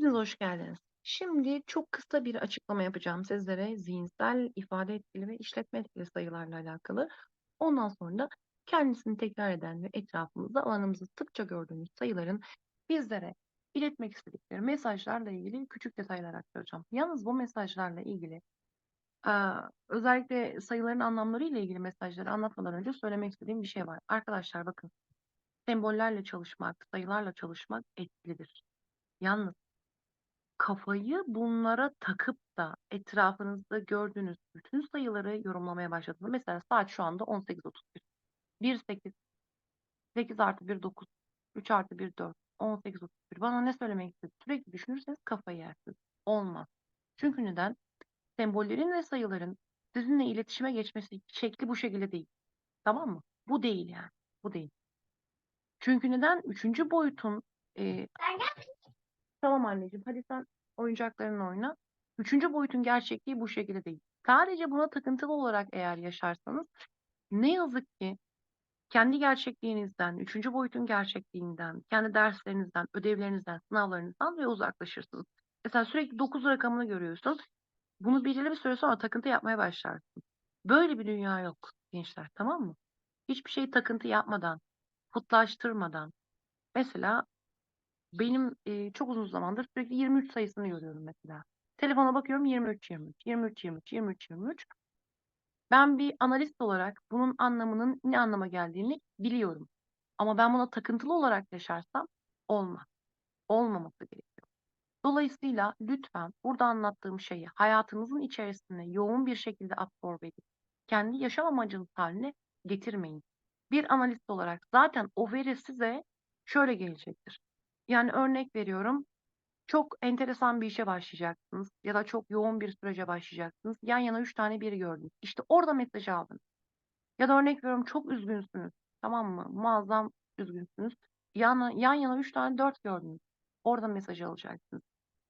Hepiniz hoş geldiniz. Şimdi çok kısa bir açıklama yapacağım sizlere zihinsel, ifade etkili ve işletme etkili sayılarla alakalı. Ondan sonra da kendisini tekrar eden ve etrafımızda alanımızda sıkça gördüğümüz sayıların bizlere iletmek istedikleri mesajlarla ilgili küçük detaylar aktaracağım. Yalnız bu mesajlarla ilgili özellikle sayıların anlamlarıyla ilgili mesajları anlatmadan önce söylemek istediğim bir şey var. Arkadaşlar bakın, sembollerle çalışmak, sayılarla çalışmak etkilidir. Yalnız kafayı bunlara takıp da etrafınızda gördüğünüz bütün sayıları yorumlamaya başladığınızda mesela saat şu anda 18.31. 1 8 8 artı 1 9 3 artı 1 4 18.31 bana ne söylemek istedi? Sürekli düşünürseniz kafayı yersiniz. Olmaz. Çünkü neden? Sembollerin ve sayıların sizinle iletişime geçmesi şekli bu şekilde değil. Tamam mı? Bu değil yani. Bu değil. Çünkü neden? Üçüncü boyutun e, Tamam anneciğim, hadi sen oyuncaklarınla oyna. Üçüncü boyutun gerçekliği bu şekilde değil. Sadece buna takıntılı olarak eğer yaşarsanız ne yazık ki kendi gerçekliğinizden, üçüncü boyutun gerçekliğinden, kendi derslerinizden, ödevlerinizden, sınavlarınızdan ve uzaklaşırsınız. Mesela sürekli 9 rakamını görüyorsun. Bunu belirli bir süre sonra takıntı yapmaya başlarsın. Böyle bir dünya yok gençler, tamam mı? Hiçbir şeyi takıntı yapmadan, putlaştırmadan. Mesela benim, eee, çok uzun zamandır sürekli 23 sayısını görüyorum mesela. Telefona bakıyorum 23, 23, 23, 23, 23, 23. Ben bir analist olarak bunun anlamının ne anlama geldiğini biliyorum. Ama ben buna takıntılı olarak yaşarsam olmaz. Olmaması gerekiyor. Dolayısıyla lütfen burada anlattığım şeyi hayatınızın içerisine yoğun bir şekilde absorbe edip kendi yaşam amacınız haline getirmeyin. Bir analist olarak zaten o veri size şöyle gelecektir. Yani örnek veriyorum, çok enteresan bir işe başlayacaksınız ya da çok yoğun bir sürece başlayacaksınız. Yan yana 3 tane biri gördünüz. İşte orada mesajı aldınız. Ya da örnek veriyorum çok üzgünsünüz. Tamam mı? Muazzam üzgünsünüz. Yan, yan yana 3 tane 4 gördünüz. Orada mesajı alacaksınız.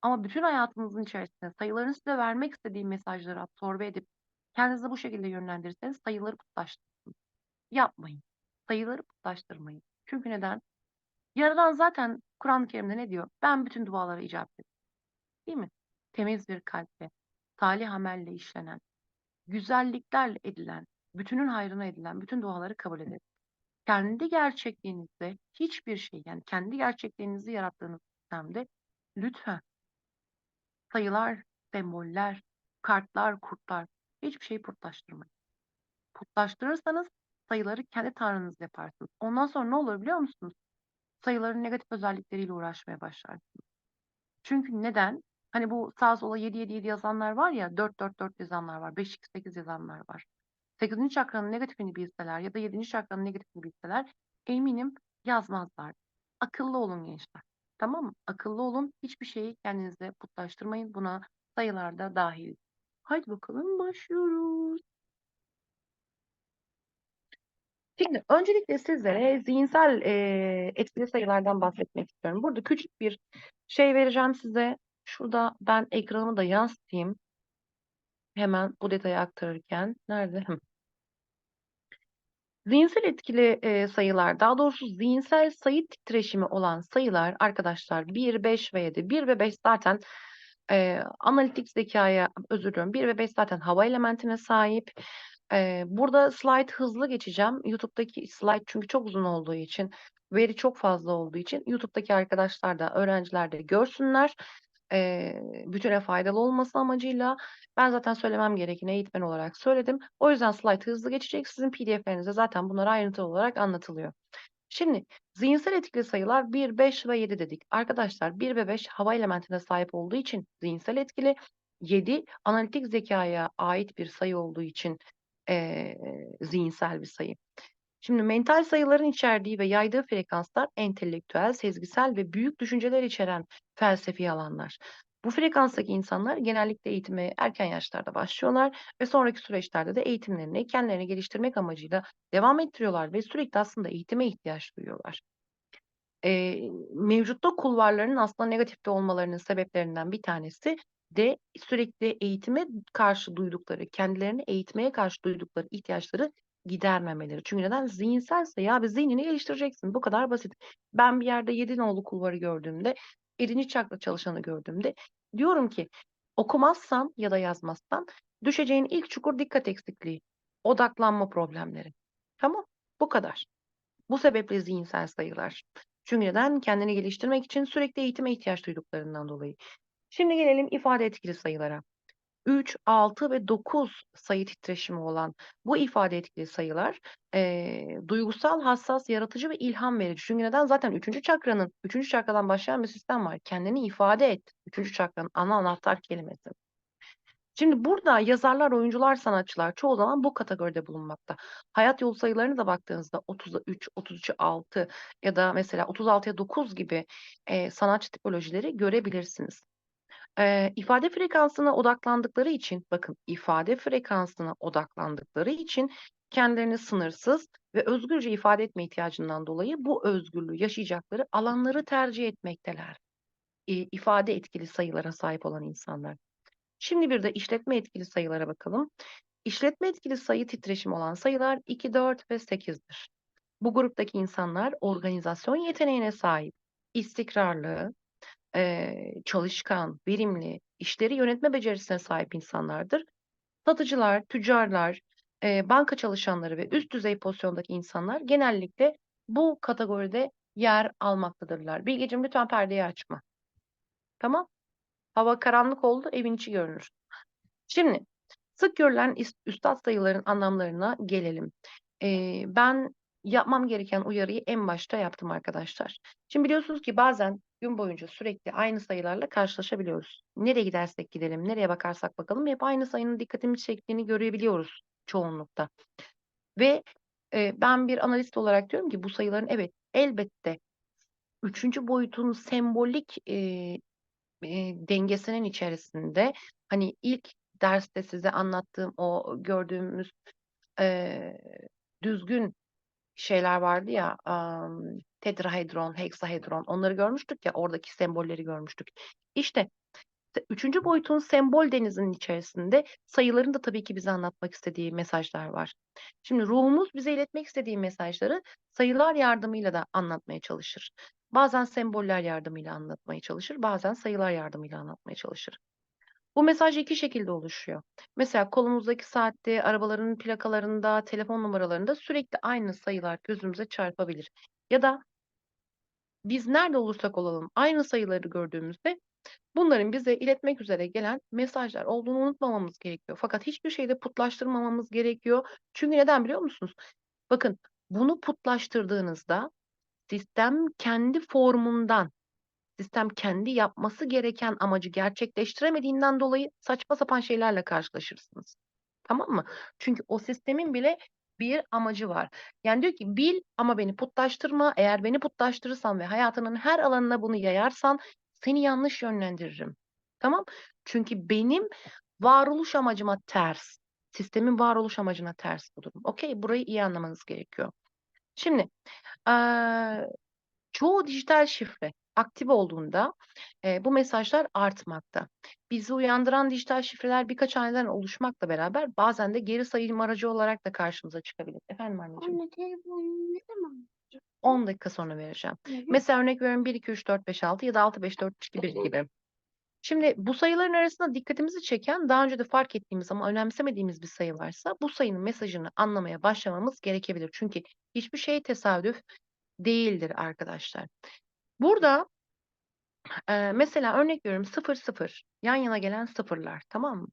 Ama bütün hayatınızın içerisinde sayıların size vermek istediği mesajları absorbe edip kendinizi bu şekilde yönlendirirseniz sayıları putlaştırırsınız. Yapmayın. Sayıları putlaştırmayın. Çünkü neden? Yaradan zaten Kur'an-ı Kerim'de ne diyor? Ben bütün dualara icabet ederim. Değil mi? Temiz bir kalple, salih amelle işlenen, güzelliklerle edilen, bütünün hayrına edilen bütün duaları kabul ederim. Kendi gerçekliğinizde hiçbir şey yani kendi gerçekliğinizi yarattığınız sistemde lütfen sayılar, semboller, kartlar, kurtlar hiçbir şeyi putlaştırmayın. Putlaştırırsanız sayıları kendi tanrınız yaparsınız. Ondan sonra ne olur biliyor musunuz? Sayıların negatif özellikleriyle uğraşmaya başlarsınız. Çünkü neden? Hani bu sağa sola 7 7 7 yazanlar var ya 4 4 4 yazanlar var. 5 2 8 yazanlar var. 8. çakranın negatifini bilseler ya da 7. çakranın negatifini bilseler eminim yazmazlar. Akıllı olun gençler. Tamam mı? Akıllı olun. Hiçbir şeyi kendinize putlaştırmayın. Buna sayılarda dahil. Haydi bakalım başlıyoruz. Şimdi öncelikle sizlere zihinsel eee, etkili sayılardan bahsetmek istiyorum. Burada küçük bir şey vereceğim size. Şurada ben ekranımı da yansıtayım. Hemen bu detayı aktarırken. Nerede? Zihinsel etkili eee, sayılar, daha doğrusu zihinsel sayı titreşimi olan sayılar arkadaşlar 1, 5 ve 7. 1 ve 5 zaten eee, analitik zekaya, özür diliyorum, 1 ve 5 zaten hava elementine sahip. Burada slide hızlı geçeceğim. YouTube'daki slide çünkü çok uzun olduğu için, veri çok fazla olduğu için YouTube'daki arkadaşlar da, öğrenciler de görsünler. Eee, bütüne faydalı olması amacıyla ben zaten söylemem gerekeni eğitmen olarak söyledim. O yüzden slide hızlı geçecek. Sizin PDF'lerinizde zaten bunlar ayrıntılı olarak anlatılıyor. Şimdi zihinsel etkili sayılar 1, 5 ve 7 dedik. Arkadaşlar 1 ve 5 hava elementine sahip olduğu için zihinsel etkili. 7 analitik zekaya ait bir sayı olduğu için eee, zihinsel bir sayı. Şimdi mental sayıların içerdiği ve yaydığı frekanslar entelektüel, sezgisel ve büyük düşünceler içeren felsefi alanlar. Bu frekanstaki insanlar genellikle eğitime erken yaşlarda başlıyorlar ve sonraki süreçlerde de eğitimlerini kendilerini geliştirmek amacıyla devam ettiriyorlar ve sürekli aslında eğitime ihtiyaç duyuyorlar. Eee, mevcutta kulvarların aslında negatifte olmalarının sebeplerinden bir tanesi de sürekli eğitime karşı duydukları, kendilerini eğitmeye karşı duydukları ihtiyaçları gidermemeleri. Çünkü neden? Zihinselse ya bir zihnini geliştireceksin. Bu kadar basit. Ben bir yerde 7 nolu kulvarı gördüğümde 7. çakra çalışanı gördüğümde diyorum ki okumazsan ya da yazmazsan düşeceğin ilk çukur dikkat eksikliği, odaklanma problemleri. Tamam? Bu kadar. Bu sebeple zihinsel sayılar. Çünkü neden? Kendini geliştirmek için sürekli eğitime ihtiyaç duyduklarından dolayı. Şimdi gelelim ifade etkili sayılara. 3, 6 ve 9 sayı titreşimi olan bu ifade etkili sayılar eee, duygusal, hassas, yaratıcı ve ilham verici. Çünkü neden? Zaten 3. çakranın, 3. çakradan başlayan bir sistem var. Kendini ifade et. 3. çakranın ana anahtar kelimesi. Şimdi burada yazarlar, oyuncular, sanatçılar çoğu zaman bu kategoride bulunmakta. Hayat yolu sayılarına da baktığınızda 30'a 3, 33'e 6 ya da mesela 36'ya 9 gibi eee, sanatçı tipolojileri görebilirsiniz. Eee, ifade frekansına odaklandıkları için, bakın ifade frekansına odaklandıkları için kendilerini sınırsız ve özgürce ifade etme ihtiyacından dolayı bu özgürlüğü yaşayacakları alanları tercih etmekteler. İ ifade etkili sayılara sahip olan insanlar. Şimdi bir de işletme etkili sayılara bakalım. İşletme etkili sayı titreşimi olan sayılar 2, 4 ve 8'dir. Bu gruptaki insanlar organizasyon yeteneğine sahip, istikrarlı, eee, çalışkan, verimli, işleri yönetme becerisine sahip insanlardır. Satıcılar, tüccarlar, eee, banka çalışanları ve üst düzey pozisyondaki insanlar genellikle bu kategoride yer almaktadırlar. Bilgeciğim lütfen perdeyi açma. Tamam. Hava karanlık oldu, evin içi görünür. Şimdi sık görülen is üstat sayıların anlamlarına gelelim. Eee, ben yapmam gereken uyarıyı en başta yaptım arkadaşlar. Şimdi biliyorsunuz ki bazen gün boyunca sürekli aynı sayılarla karşılaşabiliyoruz. Nereye gidersek gidelim, nereye bakarsak bakalım hep aynı sayının dikkatimizi çektiğini görebiliyoruz çoğunlukta. Ve, eee, ben bir analist olarak diyorum ki bu sayıların evet, elbette 3. boyutun sembolik, eee, eee, dengesinin içerisinde, hani, ilk derste size anlattığım o gördüğümüz, eee, düzgün şeyler vardı ya, tetrahedron, heksahedron onları görmüştük ya, oradaki sembolleri görmüştük. İşte, te 3. boyutun sembol denizinin içerisinde sayıların da tabii ki bize anlatmak istediği mesajlar var. Şimdi ruhumuz bize iletmek istediği mesajları sayılar yardımıyla da anlatmaya çalışır. Bazen semboller yardımıyla anlatmaya çalışır, bazen sayılar yardımıyla anlatmaya çalışır. Bu mesaj 2 şekilde oluşuyor. Mesela kolumuzdaki saatte, arabaların plakalarında, telefon numaralarında sürekli aynı sayılar gözümüze çarpabilir. Ya da biz nerede olursak olalım aynı sayıları gördüğümüzde bunların bize iletmek üzere gelen mesajlar olduğunu unutmamamız gerekiyor. Fakat hiçbir şeyi de putlaştırmamamız gerekiyor. Çünkü neden biliyor musunuz? Bakın bunu putlaştırdığınızda sistem kendi formundan, sistem kendi yapması gereken amacı gerçekleştiremediğinden dolayı saçma sapan şeylerle karşılaşırsınız. Tamam mı? Çünkü o sistemin bile bir amacı var. Yani diyor ki bil ama beni putlaştırma. Eğer beni putlaştırırsan ve hayatının her alanına bunu yayarsan seni yanlış yönlendiririm. Tamam? Çünkü benim varoluş amacıma ters. Sistemin varoluş amacına ters bu durum. Okay? Burayı iyi anlamanız gerekiyor. Şimdi, eee, çoğu dijital şifre aktif olduğunda, eee, bu mesajlar artmakta. Bizi uyandıran dijital şifreler birkaç haneden oluşmakla beraber bazen de geri sayım aracı olarak da karşımıza çıkabilir. Efendim anneciğim? Anne telefonunu ne zaman alacaksın? 10 dakika sonra vereceğim. Mesela örnek veriyorum 1, 2, 3, 4, 5, 6 ya da 6, 5, 4, 3, 2, 1 gibi. Şimdi bu sayıların arasında dikkatimizi çeken, daha önce de fark ettiğimiz ama önemsemediğimiz bir sayı varsa bu sayının mesajını anlamaya başlamamız gerekebilir. Çünkü hiçbir şey tesadüf değildir arkadaşlar. Burada, eee, mesela örnek veriyorum 0, 0 yan yana gelen sıfırlar, tamam mı?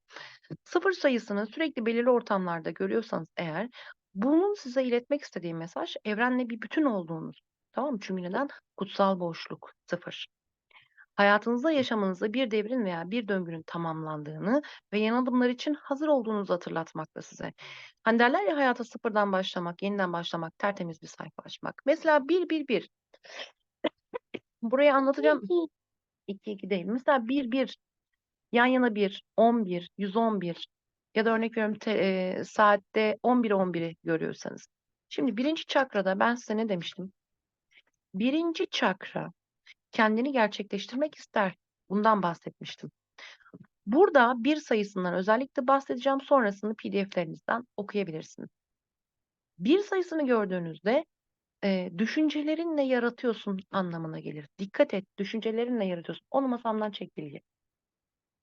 0 sayısını sürekli belirli ortamlarda görüyorsanız eğer bunun size iletmek istediği mesaj evrenle bir bütün olduğunuz. Tamam mı? Çünkü neden? Kutsal boşluk 0. Hayatınızda, yaşamınızda bir devrin veya bir döngünün tamamlandığını ve yeni adımlar için hazır olduğunuzu hatırlatmakta size. Hani derler ya hayata sıfırdan başlamak, yeniden başlamak, tertemiz bir sayfa açmak. Mesela 1, 1, 1. Burayı anlatacağım. Peki. 2, 2 değil. Mesela 1, 1 yan yana 1, 11, 111 ya da örnek veriyorum te eee, saatte 11, 11'i görüyorsanız. Şimdi 1. çakrada ben size ne demiştim? 1. çakra kendini gerçekleştirmek ister. Bundan bahsetmiştim. Burada 1 sayısından özellikle bahsedeceğim. Sonrasını PDF'lerinizden okuyabilirsiniz. 1 sayısını gördüğünüzde eee, düşüncelerinle yaratıyorsun anlamına gelir. Dikkat et, düşüncelerinle yaratıyorsun. Onu masamdan çek Bilge.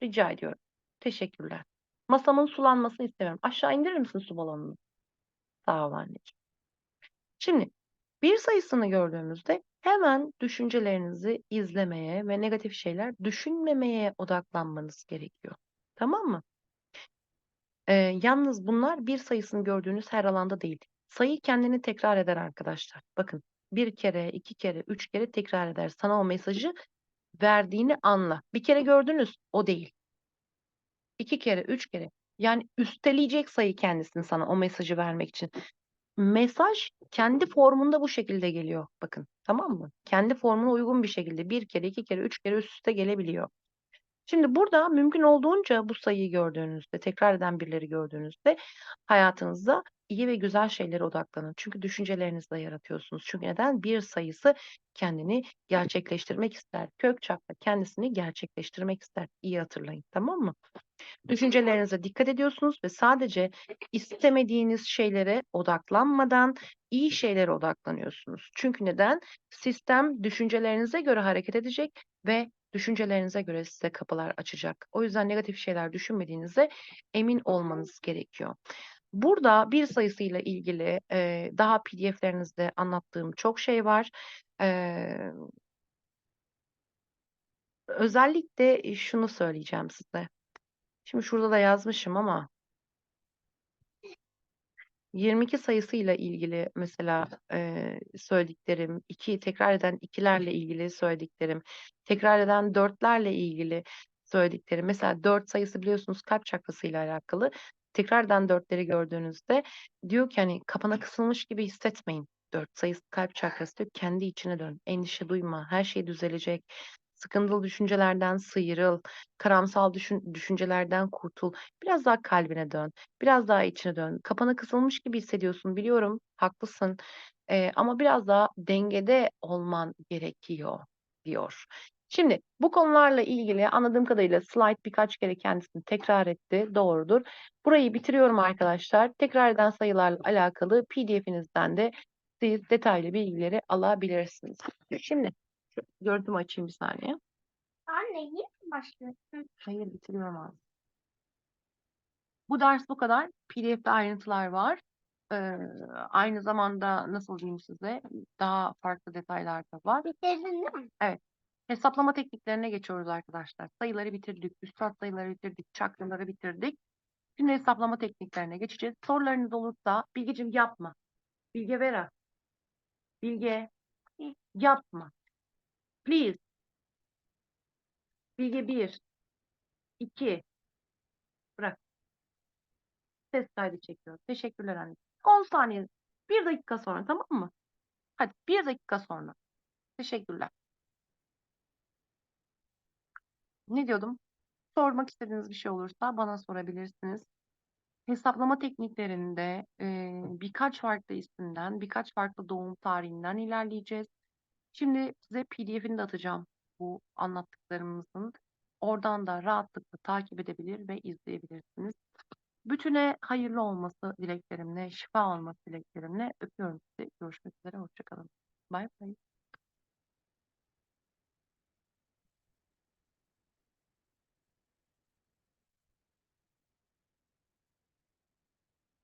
Rica ediyorum. Teşekkürler. Masamın sulanmasını istemiyorum. Aşağı indirir misin su balonunu? Sağ ol anneciğim. Şimdi bir sayısını gördüğümüzde hemen düşüncelerinizi izlemeye ve negatif şeyler düşünmemeye odaklanmanız gerekiyor. Tamam mı? Eee, yalnız bunlar bir sayısını gördüğünüz her alanda değil. Sayı kendini tekrar eder arkadaşlar. Bakın bir kere, iki kere, üç kere tekrar eder. Sana o mesajı verdiğini anla. Bir kere gördünüz, o değil. İki kere, üç kere. Yani üsteleyecek sayı kendisini sana o mesajı vermek için. Mesaj kendi formunda bu şekilde geliyor. Bakın, tamam mı? Kendi formuna uygun bir şekilde bir kere, iki kere, üç kere üst üste gelebiliyor. Şimdi burada mümkün olduğunca bu sayıyı gördüğünüzde, tekrar eden birileri gördüğünüzde hayatınızda iyi ve güzel şeylere odaklanın. Çünkü düşüncelerinizle yaratıyorsunuz. Çünkü neden? Bir sayısı kendini gerçekleştirmek ister. Kök çakra kendisini gerçekleştirmek ister. İyi hatırlayın, tamam mı? Düşüncelerinize dikkat ediyorsunuz ve sadece istemediğiniz şeylere odaklanmadan iyi şeylere odaklanıyorsunuz. Çünkü neden? Sistem düşüncelerinize göre hareket edecek ve düşüncelerinize göre size kapılar açacak. O yüzden negatif şeyler düşünmediğinize emin olmanız gerekiyor. Burada bir sayısıyla ilgili e, daha PDF'lerinizde anlattığım çok şey var. E, özellikle şunu söyleyeceğim size. Şimdi şurada da yazmışım ama 22 sayısıyla ilgili mesela e, söylediklerim, iki tekrar eden ikilerle ilgili söylediklerim, tekrar eden dörtlerle ilgili söylediklerim. Mesela dört sayısı biliyorsunuz kalp çakrasıyla alakalı. Tekrar eden dörtleri gördüğünüzde diyor ki hani kapana kısılmış gibi hissetmeyin. Dört sayısı kalp çakrası diyor. Kendi içine dön. Endişe duyma. Her şey düzelecek. Sıkıntılı düşüncelerden sıyrıl. Karamsal düşün, düşüncelerden kurtul. Biraz daha kalbine dön. Biraz daha içine dön. Kapana kısılmış gibi hissediyorsun biliyorum, haklısın. Eee, ama biraz daha dengede olman gerekiyor diyor. Şimdi bu konularla ilgili anladığım kadarıyla slide birkaç kere kendisini tekrar etti. Doğrudur. Burayı bitiriyorum arkadaşlar. Tekrar eden sayılarla alakalı PDF'inizden de siz detaylı bilgileri alabilirsiniz. Şimdi görüntümü açayım bir saniye. Anne yine mi başlıyorsun? Hayır bitiriyorum abi. Bu ders bu kadar. PDF'de ayrıntılar var. Ee, aynı zamanda nasıl diyeyim size daha farklı detaylar da var. Bitirdin değil mi? Hesaplama tekniklerine geçiyoruz arkadaşlar. Sayıları bitirdik, üstad sayıları bitirdik, çakraları bitirdik. Şimdi hesaplama tekniklerine geçeceğiz. Sorularınız olursa Bilgeciğim yapma. Bilge Vera. Bilge yapma. Please. Bilge 1. 2. Bırak. Ses kaydı çekiyor. Teşekkürler anne. 10 saniye. 1 dakika sonra tamam mı? Hadi 1 dakika sonra. Teşekkürler. Ne diyordum? Sormak istediğiniz bir şey olursa bana sorabilirsiniz. Hesaplama tekniklerinde e, birkaç farklı isimden, birkaç farklı doğum tarihinden ilerleyeceğiz. Şimdi size PDF'ini de atacağım bu anlattıklarımızın. Oradan da rahatlıkla takip edebilir ve izleyebilirsiniz. Bütüne hayırlı olması dileklerimle, şifa olması dileklerimle öpüyorum sizi. Görüşmek üzere, hoşçakalın. Bay bay.